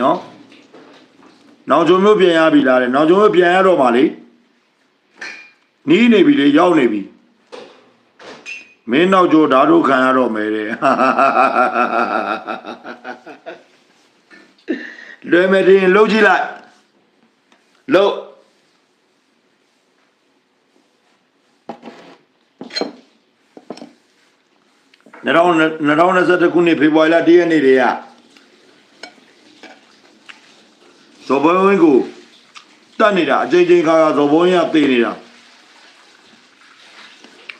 နော်နောင်ချုံမျိုးပြန်ရပြီလားတဲ့နောင်ချုံမျိုးပြန်ရတော့မှလေနီးနေပြီလေရောက်နေပြီမင်းနောက်ကျိုးဓာတ်တို့ခံရတော့မယ်တဲ့လွယ်မယ်တင်လှုပ်ကြည့်လိုက်လှုပ်2021ခုနှစ်ဖေဖော်ဝါရီလ1ရက်နေ့တည်းက ဇော်ဘွင်းဝင်းကိုတတ်နေတာအချိန်ချင်းခါခါဇော်ဘွင်းရတည်နေတာ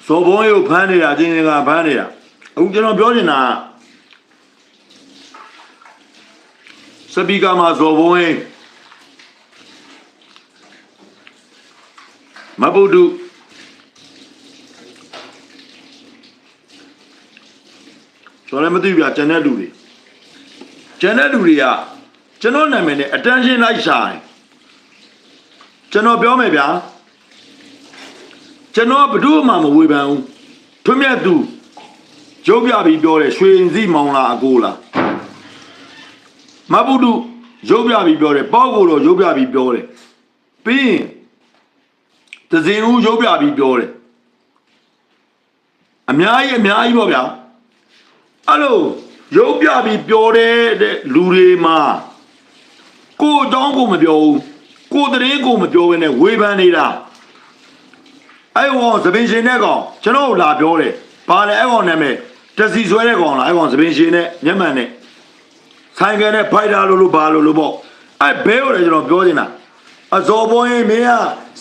ဇော်ဘွင်းကိုဖမ်းနေတာအချိန်ချင်းခါဖမ်းနေတာအခုကျွန်တော်ပြောနေတာကစပီကာမှာဇော်ဘုံဝင်းမဗုဒ္ဓဆိုလည်းမသိဘူးဗျာကျန်တဲ့လူတွေကျန်တဲ့လူတွေက ကျွန်တော်နာမည်နဲ့ attention လိုက်ရှာတယ်ကျွန်တော်ပြောမယ်ဗျာကျွန်တော်ဘယ်သူမှမဝေဖန်ဘူးထွတ်မြတ်သူရုပ်ပြပြီးပြောတယ်ရွှေရင်စီမောင်လားအကိုလားမဘုဒ္ဓရုပ်ပြပြီးပြောတယ်ပေါ့ကိုတော့ရုပ်ပြပြီးပြောတယ်ပြီးရင်တဇင်ဦးရုပ်ပြပြီးပြောတယ်အများကြီးအများကြီးပေါ့ဗျာအဲ့လိုရုပ်ပြပြီးပြောတဲ့တဲ့လူတွေမှာ ကိုယ်အကြောင်းကိုမပြောဘူးကိုယ်တရင်ကိုမပြောဘဲနဲ့ဝေဖန်နေတာအဲ့ဟောသပင်ရှင်တဲ့ကောင်ကျွန်တော်တို့လာပြောတယ်ဘာလဲအဲ့ကောင်နာမည်တစီဆွဲတဲ့ကောင်လားအဲ့ကောင်သပင်ရှင်နဲ့မျက်မှန်နဲ့ဆိုင်ကယ်နဲ့ဖိုက်တာလို့လို့ဘာလို့လို့ပေါ့အဲဘဲကိုလည်းကျွန်တော်ပြောနေတာအစောပေါ်ရင်မင်းက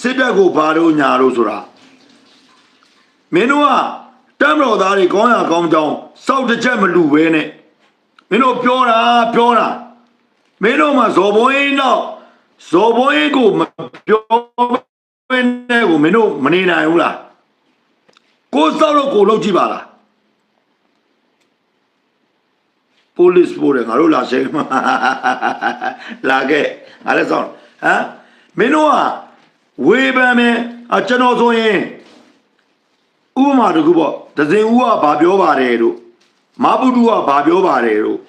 စစ်တပ်ကိုဘာလို့ညာလို့ဆိုတာမင်းတို့ကတမ်းတော်သားတွေကောင်းရကောင်းကြောင်းစောက်တစ်ချက်မလူပဲနဲ့မင်းတို့ပြောတာပြောတာ မင်းတို့မှဇော်ပေါ်ရင်တော့ဇော်ပေါ်ရင်ကိုမပြောဘဲနဲ့ကိုမင်းတို့မနေနိုင်ဘူးလားကိုစောက်လို့ကိုလုပ်ကြည့်ပါလား police ပို့တယ်ငါတို့လာရှင်းမှာလာခဲ့ငါလည်းစောင့်ဟမ်မင်းတို့ကဝေဖန်မယ်အကျွန်တော်ဆိုရင်ဥပမာတခုပေါ့ဒဇင်ဦးကဘာပြောပါတယ်တို့မဘုဒ္ဓကဘာပြောပါတယ်တို့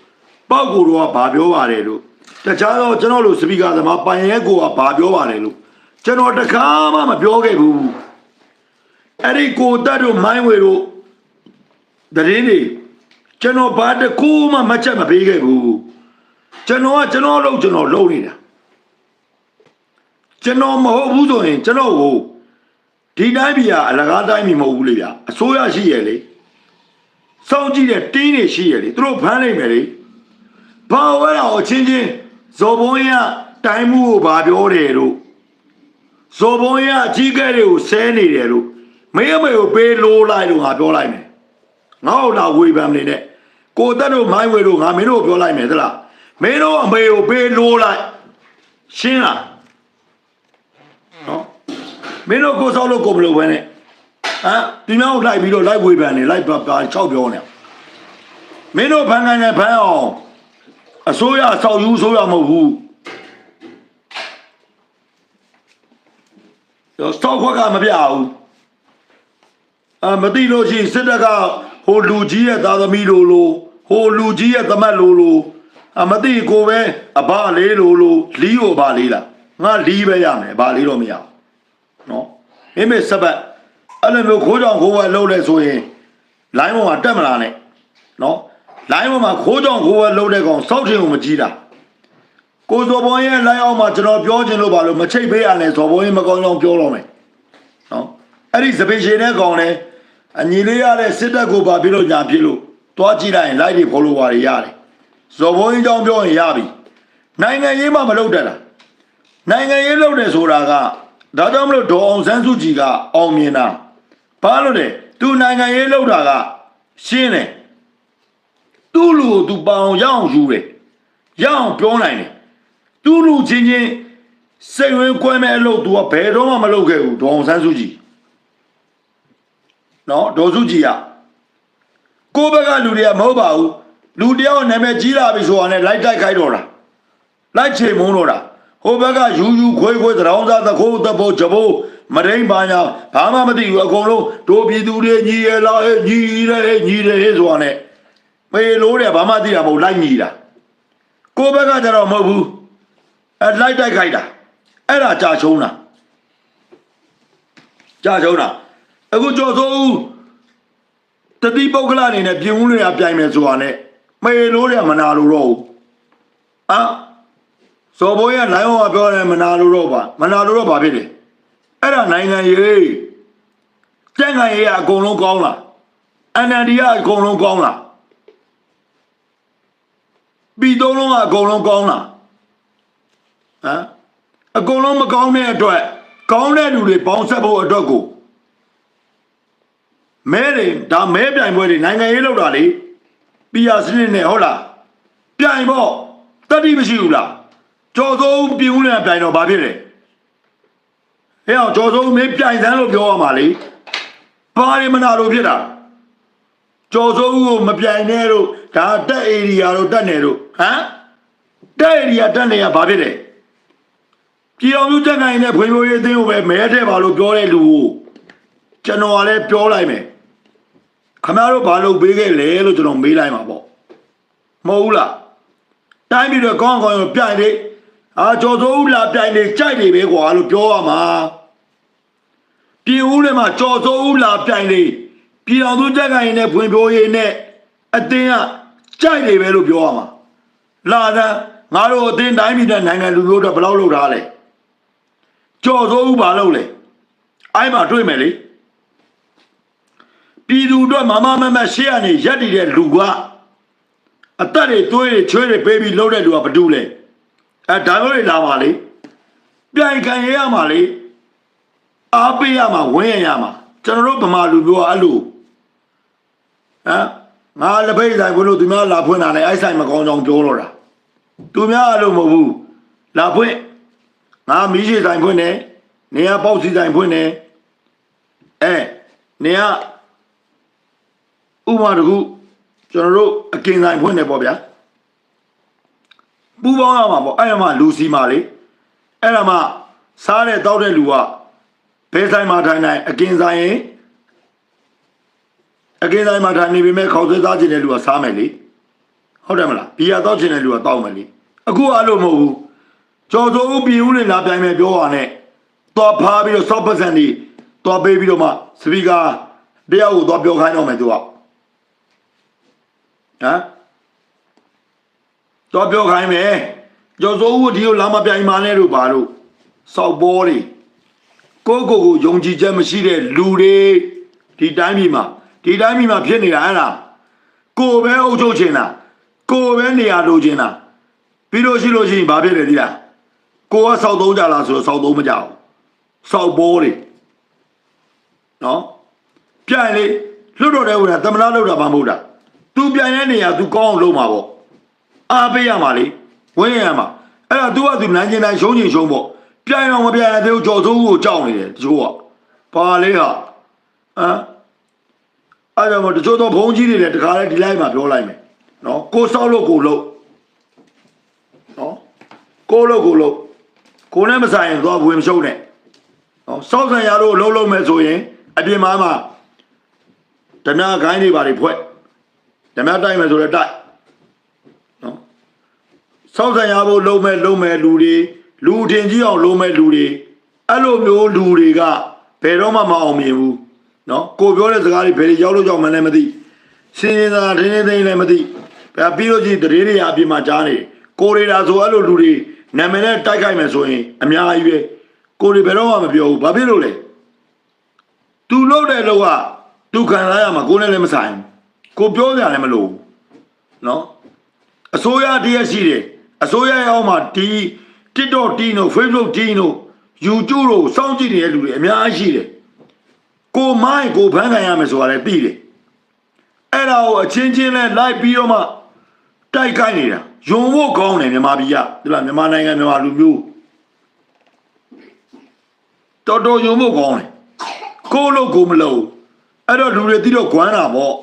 ပောက်ကူတို့ကဘာပြောပါတယ်တို့ တခြားတော့ကျွန်တော်တို့စပီကာသမားပိုင်ရဲကိုကဘာပြောပါတယ်လို့ကျွန်တော်တခါမှမပြောခဲ့ဘူးအဲ့ဒီကိုတက်တို့မိုင်းဝေတို့တရင်တွေကျွန်တော်ဘာတစ်ခုမှမချက်မပေးခဲ့ဘူးကျွန်တော်ကကျွန်တော်လုပ်ကျွန်တော်လုပ်နေတာကျွန်တော်မဟုတ်ဘူးဆိုရင်ကျွန်တော်ကိုဒီတိုင်းပြည်ကအလကားတိုင်းပြည်မဟုတ်ဘူးလေဗျာအစိုးရရှိရလေစောင့်ကြည့်တဲ့တင်းတွေရှိရလေသူတို့ဖမ်းနိုင်မယ်လေဘာဝဲတော့အချင်းချင်း ဇော်ဘုံရတိုင်းမှုကိုဘာပြောတယ်လို့ဇော်ဘုံရအကြီးကဲတွေကိုဆဲနေတယ်လို့မင်းအမေကိုပေးလို့လိုက်လို့ငါပြောလိုက်မယ်ငါ့ကိုလာဝေဖန်နေနဲ့ကိုတက်တို့မိုင်းဝေတို့ငါမင်းတို့ပြောလိုက်မယ်သလားမင်းတို့အမေကိုပေးလို့လိုက်ရှင်းလားနော်မင်းတို့ကိုစောက်လို့ကိုမလို့ပဲနဲ့ဟမ်ဒီမြောက်လိုက်ပြီးတော့လိုက်ဝေဖန်နေလိုက်ပါပါ၆ပြောနေမင်းတို့ဖန်ကန်နဲ့ဖန်အောင် အစိုးရဆောက်ယူအစိုးရမဟုတ်ဘူးတော့စောက်ခွက်ကမပြဘူးအမသိလို့ရှိရင်စစ်တပ်ကဟိုလူကြီးရဲ့သားသမီးလိုလိုဟိုလူကြီးရဲ့သမက်လိုလိုအမသိကိုပဲအဘလေးလိုလိုလီးကိုအဘလေးလားငါလီးပဲရမယ်အဘလေးတော့မရဘူးနော်မိမိစပတ်အဲ့လိုမျိုးခိုးကြောင်ခိုးဝဲလှုပ်လဲဆိုရင်လိုင်းပေါ်မှာတက်မလာနဲ့နော် လိုင်းပေါ်မှာခိုးကြောင်ခိုးဝဲလှုပ်တဲ့ကောင်စောက်ထင်ကိုမကြည့်တာကိုစောဘုံရဲ့လိုင်းအောင်မှာကျွန်တော်ပြောချင်လို့ပါလို့မချိတ်ပေးရနဲ့စောဘုံရဲ့မကောင်းကြောင်ပြောတော့မယ်နော်အဲ့ဒီစပင်ရှင်တဲ့ကောင်လဲအညီလေးရတဲ့စစ်တပ်ကိုပါပြလို့ညာပြလို့တွားကြည့်လိုက်ရင်လိုက်တွေ follower တွေရတယ်ဇော်ဘုံကြီးကြောင်းပြောရင်ရပြီနိုင်ငံရေးမှမလုပ်တတ်တာနိုင်ငံရေးလုပ်တယ်ဆိုတာကဒါကြောင့်မလို့ဒေါ်အောင်ဆန်းစုကြည်ကအောင်မြင်တာဘာလို့လဲသူနိုင်ငံရေးလုပ်တာကရှင်းတယ် သူ့လူကိုသူပအောင်ရအောင်ယူတယ်ရအောင်ပြောနိုင်တယ်သူ့လူချင်းချင်းစိတ်ဝင်ကွဲမဲ့အလုပ် तू ကဘယ်တော့မှမလုပ်ခဲ့ဘူးဒေါ်အောင်ဆန်းစုကြည်နော်ဒေါ်စုကြည်ကကိုယ့်ဘက်ကလူတွေကမဟုတ်ပါဘူးလူတယောက်နာမည်ကြီးလာပြီဆိုတာနဲ့လိုက်တိုက်ခိုက်တော့တာလိုက်ချိန်မုန်းတော့တာဟိုဘက်ကယူယူခွေးခွေးသရောင်းစားသခိုးသဘောဂျဘိုးမရင်းပါညာဘာမှမသိဘူးအကုန်လုံးတို့ပြည်သူတွေညီရလားဟဲ့ညီရဲဟဲ့ညီရဲဟဲ့ဆိုတာနဲ့ မေလို့တဲ့ဘာမှသိတာမဟုတ်လိုက်ညီတာကိုဘက်ကကျတော့မဟုတ်ဘူးအဲလိုက်တိုက်ခိုက်တာအဲ့ဒါကြာချုံးတာကြာချုံးတာအခုကြော်စိုးဦးတတိပုဂ္ဂလအနေနဲ့ပြင်ဦးတွေကပြိုင်မယ်ဆိုတာနဲ့မေလို့ရမနာလို့တော့ဘူးအာစော်ဘိုးရလိုင်းဝကပြောတယ်မနာလို့တော့ပါမနာလို့တော့ဘာဖြစ်လဲအဲ့ဒါနိုင်ငံရေးကျန်ငံရေးကအကုန်လုံးကောင်းလားအန်အန်ဒီကအကုန်လုံးကောင်းလား ပြီးသုံးလုံးကအကုန်လုံးကောင်းလားဟမ်အကုန်လုံးမကောင်းတဲ့အတွက်ကောင်းတဲ့လူတွေပေါင်းဆက်ဖို့အတွက်ကိုမဲတွေဒါမဲပြိုင်ပွဲတွေနိုင်ငံရေးလောက်တာလေပြရစနစ်နဲ့ဟုတ်လားပြိုင်ပေါ့တတိမရှိဘူးလားကြော်စိုးပြင်းဦးလည်းပြိုင်တော့ဘာဖြစ်လဲဟဲ့အောင်ကြော်စိုးမင်းပြိုင်စမ်းလို့ပြောရမှာလေဘာရီမနာလို့ဖြစ်တာကြော်စိုးကိုမပြိုင်နဲ့လို့ဒါတက်ဧရိယာတို့တက်နေတို့ ဟမ်တက်ဧရိယာတက်နေရဘာဖြစ်လဲပြည်တော်မျိုးတက်နိုင်တဲ့ဖွံ့ဖြိုးရေးအသင်းကိုပဲမဲတဲ့ပါလို့ပြောတဲ့လူကိုကျွန်တော်ကလည်းပြောလိုက်မယ်ခမရတို့ဘာလို့ပေးခဲ့လဲလို့ကျွန်တော်မေးလိုက်မှာပေါ့မဟုတ်ဘူးလားတိုင်းပြည်တော့ကောင်းကောင်းရောပြိုင်လေအာကြော်စိုးဦးလာပြိုင်လေကြိုက်နေပဲကွာလို့ပြောရမှာပြည်ဦးထဲမှာကြော်စိုးဦးလာပြိုင်လေပြည်တော်သူတက်နိုင်တဲ့ဖွံ့ဖြိုးရေးနဲ့အတင်းကကြိုက်နေပဲလို့ပြောရမှာ လာတဲ့ငါတို့အတင်းတိုင်းပြည်တဲ့နိုင်ငံလူမျိုးတော့ဘယ်လောက်လုပ်ထားလဲကြော်စိုးဦးဘာလုပ်လဲအဲ့မှာတွေ့မယ်လေပြည်သူတို့မမမမရှေ့ကနေရက်တည်တဲ့လူကအသက်တွေသွေးတွေချွေးတွေပေးပြီးလှုပ်တဲ့လူကဘာတူလဲအဲဒါမျိုးတွေလာပါလေပြိုင်ခံရရမှာလေအားပေးရမှာဝင်းရရမှာကျွန်တော်တို့ဗမာလူမျိုးကအဲ့လိုဟမ်ငါလက်ဖိတ်ဆိုင်ဘလို့သူများလာဖွင့်တာလေအဲ့ဆိုင်မကောင်းကြောင်ပြောတော့တာ သူများအဲ့လိုမဟုတ်ဘူးလာဖွင့်ငါမီးရှိဆိုင်ဖွင့်တယ်နေရပေါက်စီဆိုင်ဖွင့်တယ်အဲနေရဥပမာတခုကျွန်တော်တို့အကင်ဆိုင်ဖွင့်တယ်ပေါ့ဗျာပူပေါင်းရမှာပေါ့အဲ့ဒါမှလူစီမာလေအဲ့ဒါမှစားတဲ့တောက်တဲ့လူကဘယ်ဆိုင်မှာထိုင်နိုင်အကင်ဆိုင်ရင်အကင်ဆိုင်မှာထိုင်နေပေမဲ့ခေါက်ဆွဲသားခြင်းတဲ့လူကစားမယ်လေ ဟုတ်တယ်မလားဘီယာတောက်ခြင်းတဲ့လူကတောက်မယ်လေအခုအဲ့လိုမဟုတ်ဘူးကြော်စိုးဦးပြည်ဦးလေးလာပြိုင်မယ်ပြောရနဲ့တော့ဖားပြီးတော့စော့ပတ်စံဒီတော့ပေးပြီးတော့မှစပီကာတယောက်ကိုတော့ပြောခိုင်းတော့မယ်သူကဟမ်တော့ပြောခိုင်းမယ်ကျော်စိုးဦးဒီကိုလာမပြိုင်မာနဲ့လို့ပါလို့စောက်ဘောတွေကိုကိုကိုယုံကြည်ချက်မရှိတဲ့လူတွေဒီတိုင်းပြည်မှာဒီတိုင်းပြည်မှာဖြစ်နေတာအဲ့ဒါကိုပဲအုပ်ချုပ်ချင်တာ ကိုပဲနေရာလိုချင်တာပြီးလို့ရှိလို့ရှိရင်ဘာဖြစ်လဲဒီလားကိုကစောက်သုံးကြလားဆိုတော့စောက်သုံးမကြဘူးစောက်ဘောတွေနော်ပြိုင်လေလွတ်တော်တဲ့ဝင်တာတမနာလောက်တာမှမဟုတ်တာ तू ပြိုင်တဲ့နေရာ तू ကောင်းအောင်လုပ်မှာပေါ့အားပေးရမှာလေဝင်းရမှာအဲ့ဒါ तू က तू နိုင်ကျင်တိုင်းရှုံးချင်ရှုံးပေါ့ပြိုင်အောင်မပြိုင်ရသေးဘူးကြော်စိုးကိုကြောက်နေတယ်တချို့ကဘာလဲဟာဟမ်အဲ့ဒါမှတချို့တော့ဘုံကြီးတွေလည်းတခါလဲဒီလိုက်မှာပြောလိုက်မယ် နော်ကိုစောက်လို့ကိုလို့နော်ကိုလို့ကိုလို့ကိုနဲ့မဆိုင်ရင်သွားဝင်မရှုံးနဲ့နော်စောက်ဆန်ရလို့လုံးလုံးမယ်ဆိုရင်အပြင်မှာမှာဓမြခိုင်းတွေပါတွေဖွဲ့ဓမြတိုက်မယ်ဆိုလည်းတိုက်နော်စောက်ဆန်ရဖို့လုံးမဲ့လုံးမဲ့လူတွေလူထင်ကြီးအောင်လုံးမဲ့လူတွေအဲ့လိုမျိုးလူတွေကဘယ်တော့မှမအောင်မြင်ဘူးနော်ကိုပြောတဲ့စကားတွေဘယ်တွေရောက်လို့ကြောက်မှန်းလည်းမသိစင်ရင်သာထင်းထင်းသိမ်းလည်းမသိဘယ် ပြီးလို့ချင်းတရေတွေအပြင်မှာကြားနေကိုရီတာဆိုအဲ့လိုလူတွေနာမည်နဲ့တိုက်ခိုက်မယ်ဆိုရင်အများကြီးပဲကိုရီဘယ်တော့မှမပြောဘူးဘာဖြစ်လို့လဲ तू လုပ်တဲ့လောက်က तू ခံစားရမှာကိုယ်နဲ့လည်းမဆိုင်ဘူးကိုပြောကြလည်းမလို့နော်အစိုးရတရက်ရှိတယ်အစိုးရရောက်မှာဒီ TikTok တီးတို့ Facebook တီးတို့ YouTube တို့စောင့်ကြည့်နေတဲ့လူတွေအများကြီးရှိတယ်ကိုမိုင်းကိုဖမ်းခံရမယ်ဆိုတာလည်းသိတယ်အဲ့ဒါကိုအချင်းချင်းလဲလိုက်ပြီးတော့မှ တိုက်ခိုက်နေတာယုံဖို့ကောင်းတယ်မြန်မာပြည်ကဒီလားမြန်မာနိုင်ငံမြန်မာလူမျိုးတော်တော်ယုံဖို့ကောင်းတယ်ကိုလို့ကိုမလို့အဲ့တော့လူတွေတိတော့ဂွမ်းတာပေါ့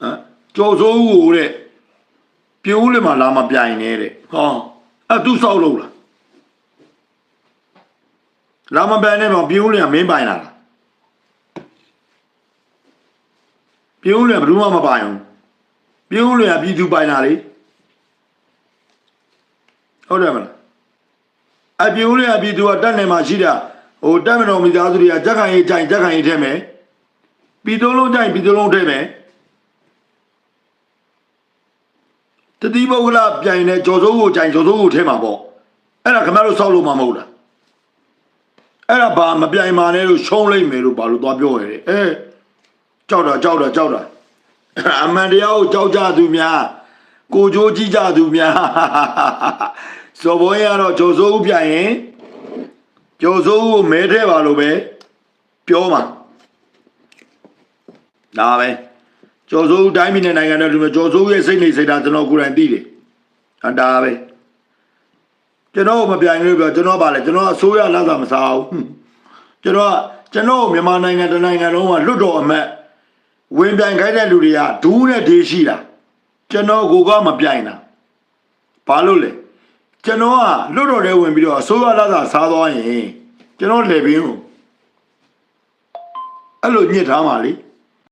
ဟမ်ကြော်စိုးဦးကိုတဲ့ပြိုးလေးမှာလာမပြိုင်နေတဲ့ဟောအဲ့သူစောက်လို့လားလာမပြိုင်နေမှာပြိုးလေးကမင်းပိုင်လာလားပြိုးလေးကဘယ်သူမှမပိုင်ဘူး ပြိုးလေးကပြည်သူပိုင်လာလေဟုတ်တယ်မလားအပြိုးလေးအပြည့်သူကတက်နေမှာရှိတာဟိုတက်မတော်မိသားစုတွေကကြက်ခံရေးကြိုင်ကြက်ခံရေးထဲမယ်ပြီးသုံးလုံးကြိုင်ပြီးသုံးလုံးထဲမယ်တတိပုဂ္ဂလပြိုင်နေကြော်စိုးကိုကြိုင်ကြော်စိုးကိုထဲမှာပေါ့အဲ့ဒါခင်ဗျားတို့စောက်လို့မှမဟုတ်လားအဲ့ဒါဘာမပြိုင်ပါနဲ့လို့ရှုံးလိုက်မယ်လို့ဘာလို့သွားပြောရတယ်အဲကြောက်တာကြောက်တာကြောက်တာ အမှန်တရားကိုကြောက်ကြသူများကိုကြိုးကြည့်ကြသူများစော်ဘွဲရတော့ကြော်စိုးဦးပြိုင်ရင်ကြော်စိုးဦးကိုမဲထဲပါလို့ပဲပြောမှာဒါပဲကြော်စိုးဦးတိုင်းပြည်နဲ့နိုင်ငံတဲ့လူမျိုးကြော်စိုးဦးရဲ့စိတ်နေစိတ်ဓာတ်ကျွန်တော်ကိုယ်တိုင်သိတယ်အတားပဲကျွန်တော်မပြိုင်လို့ပြောကျွန်တော်ပါလေကျွန်တော်အစိုးရလက်သာမစားဘူးဟွန်းကျွန်တော်ကကျွန်တော်မြန်မာနိုင်ငံတစ်နိုင်ငံလုံးကလွတ်တော်အမတ် ဝင်ပြိုင်ခိုင်းတဲ့လူတွေကဒူးနဲ့ဒေးရှိတာကျွန်တော်ကိုကမပြိုင်တာဘာလို့လဲကျွန်တော်ကလွတ်တော်ထဲဝင်ပြီးတော့အစိုးရလက်သာစားသွားရင်ကျွန်တော်လေပင်ကိုအဲ့လိုညစ်ထားပါလေ